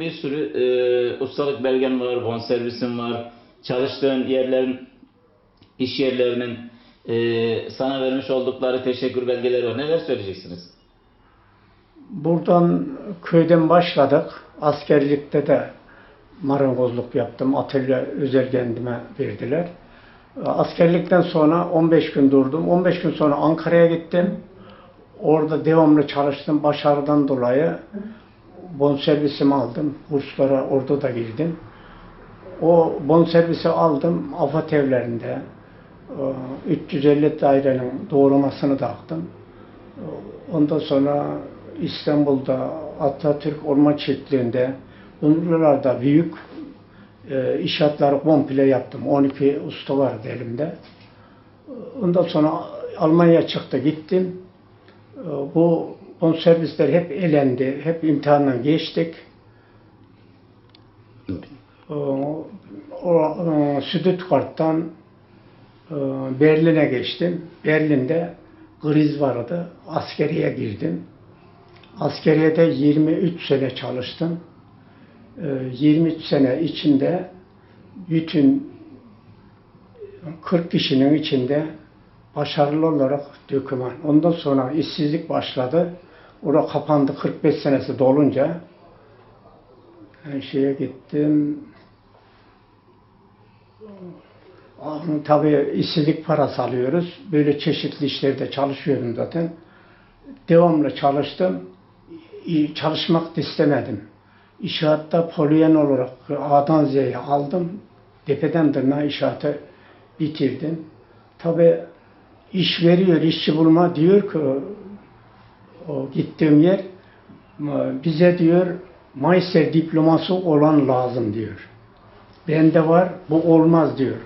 Bir sürü e, ustalık belgen var, bonservisin var, çalıştığın yerlerin, iş yerlerinin e, sana vermiş oldukları teşekkür belgeleri var. Neler söyleyeceksiniz? Buradan köyden başladık. Askerlikte de marangozluk yaptım. Atölye özel kendime verdiler. Askerlikten sonra 15 gün durdum. 15 gün sonra Ankara'ya gittim. Orada devamlı çalıştım. Başarıdan dolayı bonservisimi aldım. Kurslara orada da girdim. O bonservisi aldım. Afat evlerinde. e, 350 dairenin doğramasını da aldım. Ondan sonra İstanbul'da Atatürk Orman Çiftliği'nde bunlarda büyük e, inşaatları komple yaptım. 12 usta vardı elimde. Ondan sonra Almanya'ya çıktı gittim. E, bu bonservisler hep elendi. Hep imtihandan geçtik. E, o, e, Stuttgart'tan e, Berlin'e geçtim. Berlin'de kriz vardı. Askeriye girdim. Askeriyede 23 sene çalıştım. E, 23 sene içinde bütün 40 kişinin içinde başarılı olarak döküman. Ondan sonra işsizlik başladı. Orada kapandı 45 senesi dolunca. Ben şeye gittim. Tabii işsizlik parası alıyoruz. Böyle çeşitli işlerde çalışıyorum zaten. Devamlı çalıştım. Çalışmak da istemedim. İnşaatta polyen olarak A'dan Z'ye aldım. Tepeden tırnağa inşaatı bitirdim. Tabii iş veriyor, işçi bulma diyor ki o gittiğim yer bize diyor Meister diploması olan lazım diyor. Bende var, bu olmaz diyor.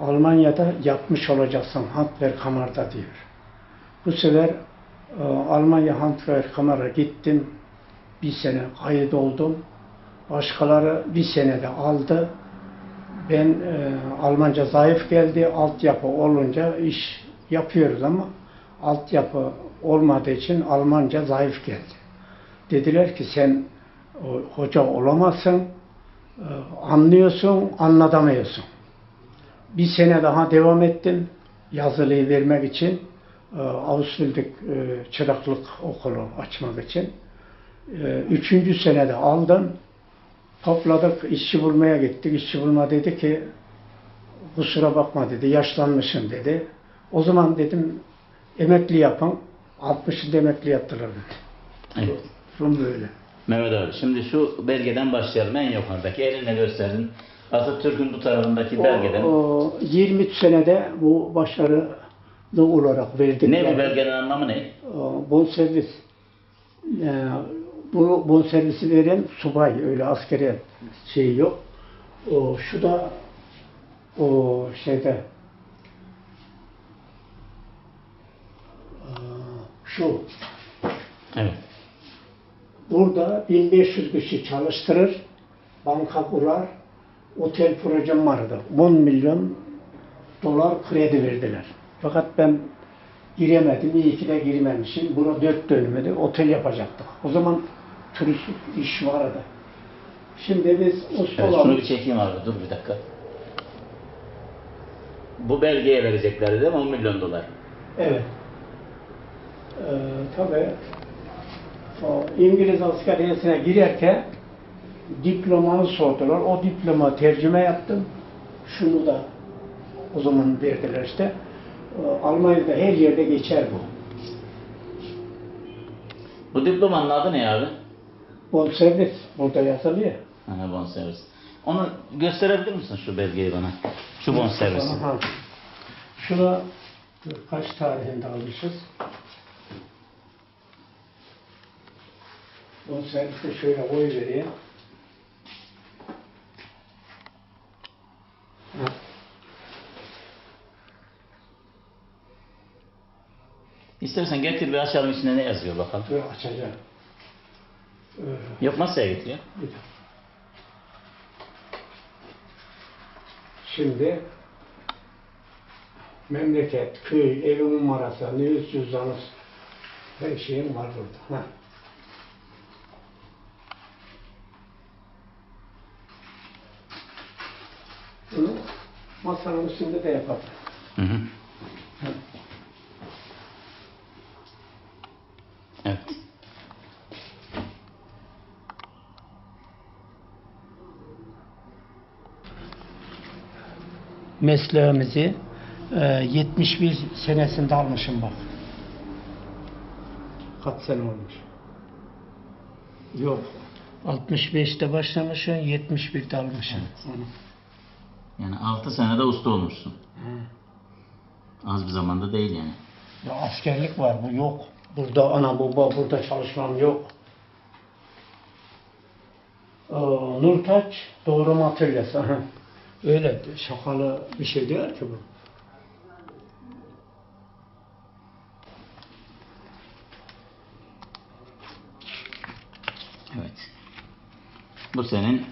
Almanya'da yapmış olacaksın Handwerkkammer'da diyor. Bu sefer e, Almanya Handwerkkammer'a gittim. Bir sene kayıt oldum. Başkaları bir senede aldı. Ben e, Almanca zayıf geldi. Altyapı olunca iş yapıyoruz ama altyapı olmadığı için Almanca zayıf geldi. Dediler ki sen hoca olamazsın, e, anlıyorsun, anlatamıyorsun. Bir sene daha devam ettim yazılıyı vermek için. E, Avusturluk e, çıraklık okulu açmak için. Üçüncü senede aldım. Topladık, işçi bulmaya gittik. İşçi bulma dedi ki kusura bakma dedi, yaşlanmışsın dedi. O zaman dedim emekli yapın. 60'ında emekli yaptılar dedi. Evet. Durum böyle. Mehmet abi şimdi şu belgeden başlayalım. En yukarıdaki elinle gösterdin. Atatürk'ün bu tarafındaki belgeden. O, o 23 senede bu başarılı olarak verdik. ne bu belgenin anlamı ne? Bonservis. E, bu bonservisi veren subay. Öyle askeri şey yok. O, şu da o şeyde e, şu Evet. Burada 1500 kişi çalıştırır, banka kurar, otel projem vardı. 10 milyon dolar kredi verdiler. Fakat ben giremedim, iyi ki de girmemişim. Buna dört dönümde otel yapacaktık. O zaman turistik iş vardı. Şimdi biz Evet, ustalar... şunu bir çekeyim abi. Dur bir dakika. Bu belgeye vereceklerdi değil mi? 10 milyon dolar. Evet. Ee, tabii o İngiliz askeriyesine girerken diplomanı sordular. O diploma tercüme yaptım. Şunu da o zaman verdiler işte. Ee, Almanya'da her yerde geçer bu. Bu diplomanın adı ne abi? Bonservis burada yazılıyor. Aha, bonservis. Onu gösterebilir misin şu belgeyi bana? Şu bonservisi. Aha. Şuna kaç tarihinde almışız? Bonservisi şöyle koy vereyim. İstersen getir bir açalım içinde ne yazıyor bakalım. Dur açacağım. Ee, Yok masaya bir dakika. Şimdi memleket, köy, ev numarası, nüfus cüzdanı her şeyim var burada. Ha. Bunu masanın üstünde de yapalım. Hı hı. Evet. Mesleğimizi e, 71 senesinde almışım bak. Kaç sene olmuş? Yok. 65'te başlamışım, 71'de almışım. Onu. Yani 6 senede usta olmuşsun. Az bir zamanda değil yani. Ya askerlik var bu yok. Burada ana baba burada çalışmam yok. Ee, Nurtaç doğrama atölyesi. aha. Öyle şakalı bir şey değil ki bu. Evet. Bu senin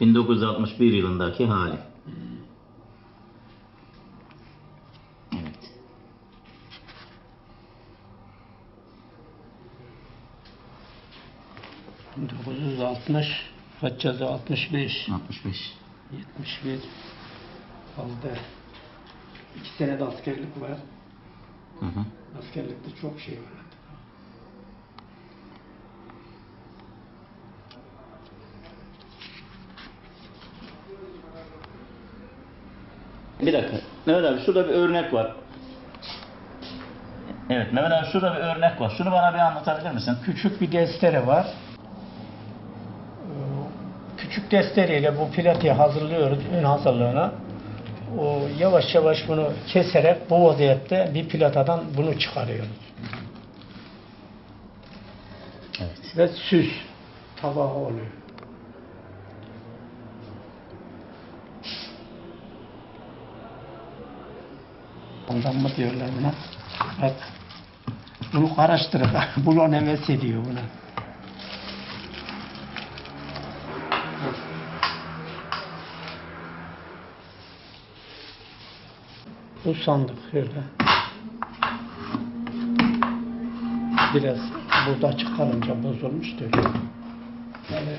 1961 yılındaki hali. Evet. Hı. 1960 kaç yazı 65 65. 71 aldı. İki sene de askerlik var. Hı hı. Askerlikte çok şey var. Bir dakika. Mehmet abi şurada bir örnek var. Evet Mehmet abi şurada bir örnek var. Şunu bana bir anlatabilir misin? Küçük bir destere var. Küçük bu platiği hazırlıyoruz ön hazırlığına. O yavaş yavaş bunu keserek bu vaziyette bir platadan bunu çıkarıyoruz. Evet. Ve süs tabağı oluyor. Ondan mı diyorlar buna? Bak. Bunu karıştırıp bulon heves ediyor buna. Bu sandık şöyle. Biraz burada çıkarınca bozulmuştu. Yani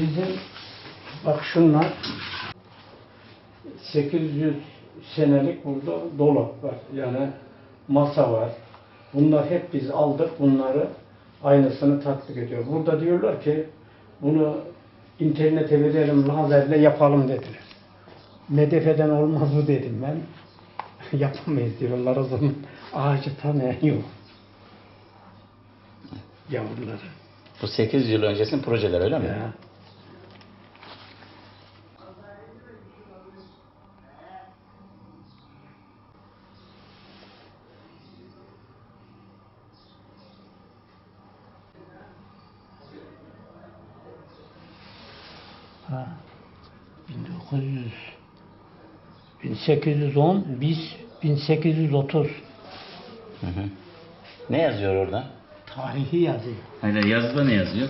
bizim bak şunlar 800 senelik burada dolap var. Yani masa var. Bunlar hep biz aldık bunları aynısını tatbik ediyor. Burada diyorlar ki bunu internete verelim lazerle yapalım dediler. Medefeden olmaz mı dedim ben. Yapamayız diyorlar o zaman. Ağacı tanıyan yok. Yavruları. Bu 8 yıl öncesinin projeleri öyle mi? Ya. Ha. 1900 1810 biz 1830 Hı hı. Ne yazıyor orada? tarihi yazıyor. Hayır yazıda ne yazıyor?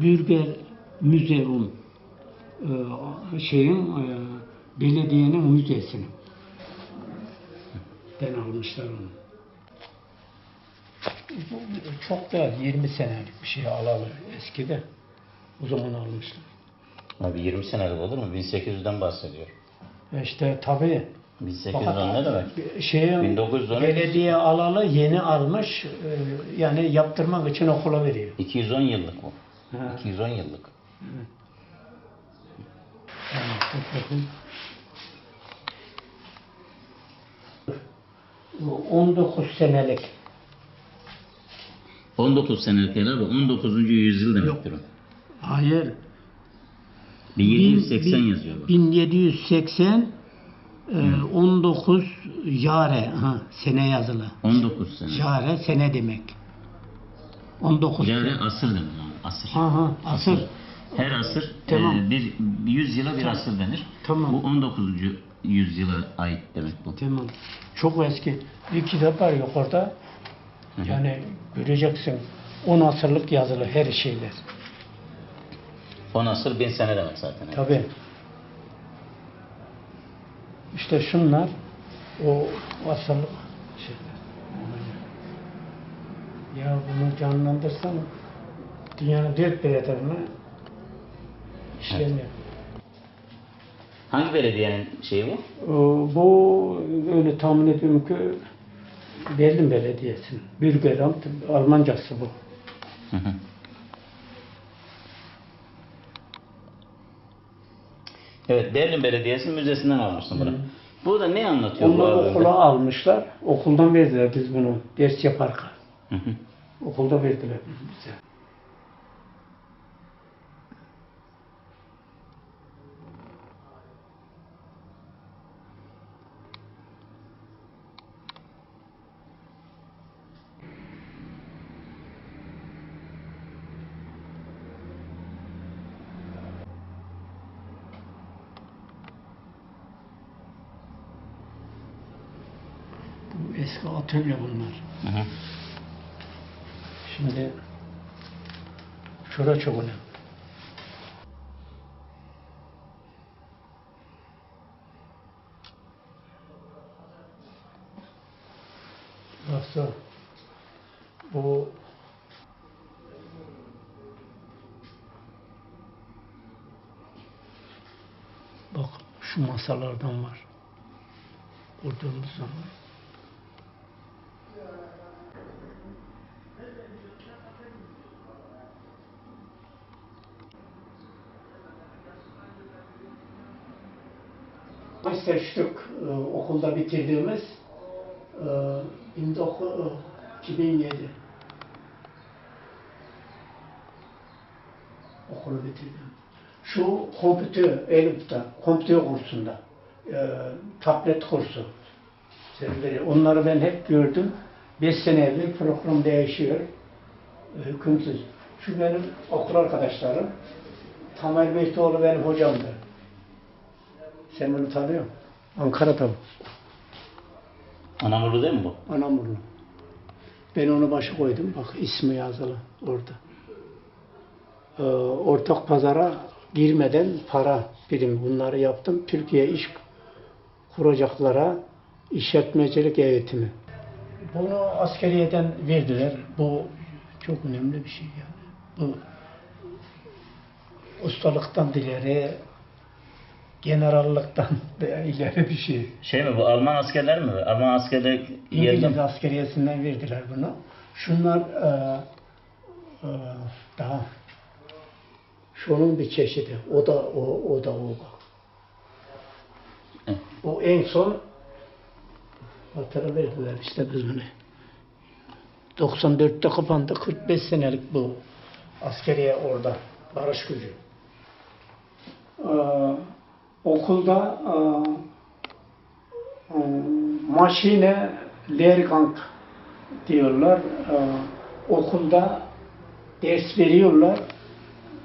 Bürger Müzeum e, şeyin e, belediyenin müzesini den almışlar onu. Bu Çok da 20 senelik bir şey alalı eskide. O zaman almışlar. Abi 20 senelik olur mu? 1800'den bahsediyor. E İşte tabii 1810 ne demek? Şeyin 1912 belediye alalı yeni almış e, yani yaptırmak için okula veriyor. 210 yıllık bu. Ha. 210 yıllık. Evet, bakın. Bu 19 senelik 19 senelik abi. 19. yüzyıl demektir o. Hayır. 1780 Bin- yazıyor bak. 1780 e, 19 yare ha, sene yazılı. 19 sene. Yare sene demek. 19 Yani sene. asır demek. Asır. Ha ha asır. Her asır Tamam. e, bir 100 yıla bir asır denir. Tamam. Bu 19. yüzyıla ait demek bu. Tamam. Çok eski. Bir kitap var yukarıda. Hı. Yani göreceksin 10 asırlık yazılı her şeyler. 10 asır 1000 sene demek zaten. evet. Tabii. İşte şunlar o asırlık şeyler. Ya bunu canlandırsana dünyanın dört bir tarafına işlemiyor. Hangi belediyenin şeyi bu? Ee, Bu öyle tahmin ediyorum ki Berlin Belediyesi. Bürgeramt Almancası bu. Hı hı. Evet, Berlin Belediyesi müzesinden almışsın bunu. Burada ne anlatıyor bu Onlar abi? okula almışlar. Okuldan verdiler biz bunu ders yaparken. Hı hı. Okulda verdiler bize. Bu eski atölye bunlar. Hı hı. Şimdi şura çok önemli. Bu bak şu masalardan var. Kurduğumuz zaman. Meslekçilik e, okulda bitirdiğimiz e, 19 e, 2007 okulu bitirdim. Şu kompütür, Elif'te, kompütür kursunda, e, tablet kursu. Serveri. Onları ben hep gördüm. 5 sene evvel program değişiyor. E, hükümsüz. Şu benim okul arkadaşlarım. Tamer Beytoğlu benim hocamdı. Sen bunu tanıyor musun? Ankara'da mı? Anamurlu değil mi bu? Anamurlu. Ben onu başa koydum. Bak ismi yazılı orada. Ee, ortak pazara girmeden para birim bunları yaptım. Türkiye iş kuracaklara işletmecilik eğitimi. Bunu askeriyeden verdiler. Bu çok önemli bir şey yani. Bu ustalıktan ileri generallıktan da ileri bir şey. Şey mi bu Alman askerler mi? Alman askerler İngiliz askeriyesinden verdiler bunu. Şunlar e, e, daha şunun bir çeşidi. O da o, o da o. Evet. O en son verdiler işte biz bunu. 94'te kapandı. 45 senelik bu askeriye orada. Barış gücü. Ee, okulda e, e, maşine Lehrgang diyorlar. Ee, okulda ders veriyorlar.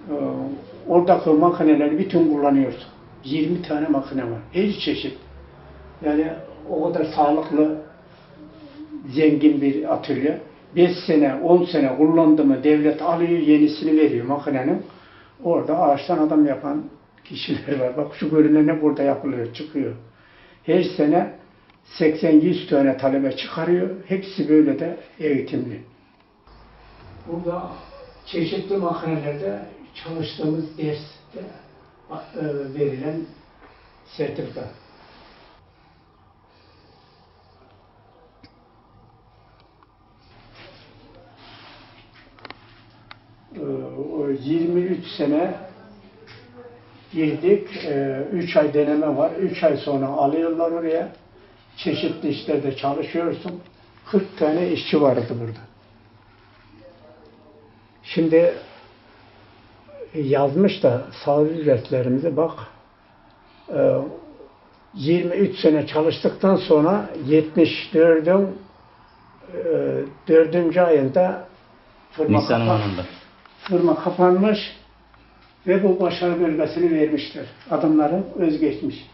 Ee, oradaki makineleri bütün kullanıyorsun. 20 tane makine var. Her çeşit. Yani o kadar sağlıklı, zengin bir atölye. 5 sene, 10 sene kullandı mı devlet alıyor, yenisini veriyor makinenin. Orada ağaçtan adam yapan kişiler var. Bak şu görünen ne burada yapılıyor, çıkıyor. Her sene 80-100 tane talebe çıkarıyor. Hepsi böyle de eğitimli. Burada çeşitli makinelerde çalıştığımız derste e, verilen sertifika. Ee, o 23 sene girdik. 3 ay deneme var. 3 ay sonra alıyorlar oraya. Çeşitli işlerde çalışıyorsun. 40 tane işçi vardı burada. Şimdi yazmış da sağlık ücretlerimize bak. Ee, 23 sene çalıştıktan sonra 74'ün e, 4. ayında firma Nisan'ın kapan- firma kapanmış ve bu başarı belgesini vermişler. Adamların özgeçmiş.